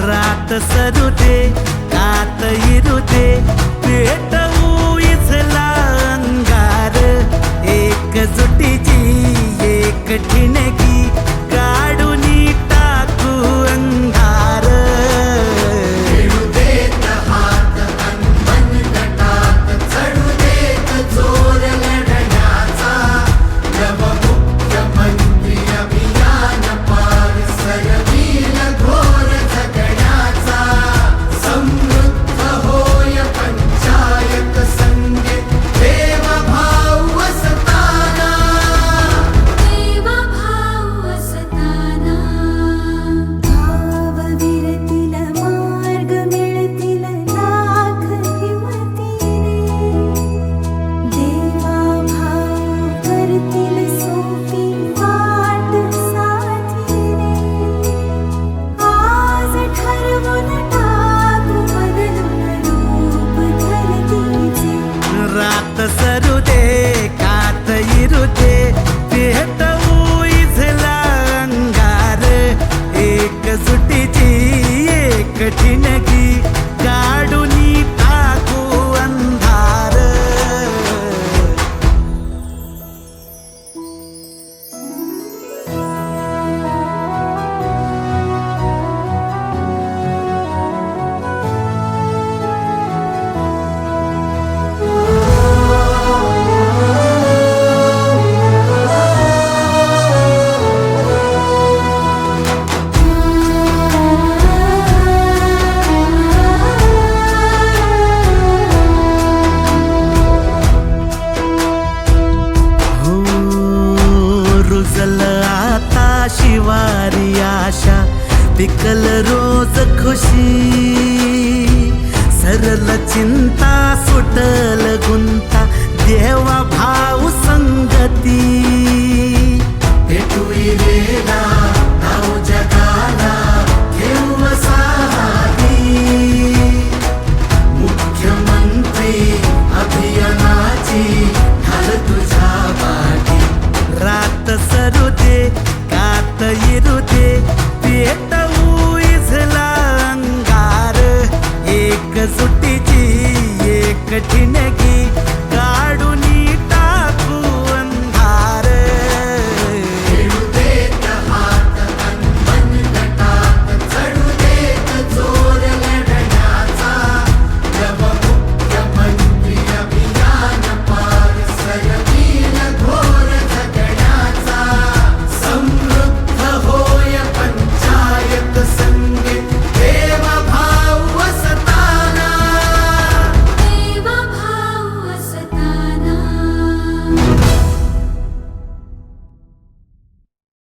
रात सरुते आत इरुते कठिन पिकल रोज खुशी सरल चिंता सुटल गुंता देवा भाऊ संगती. भेटुई वेदा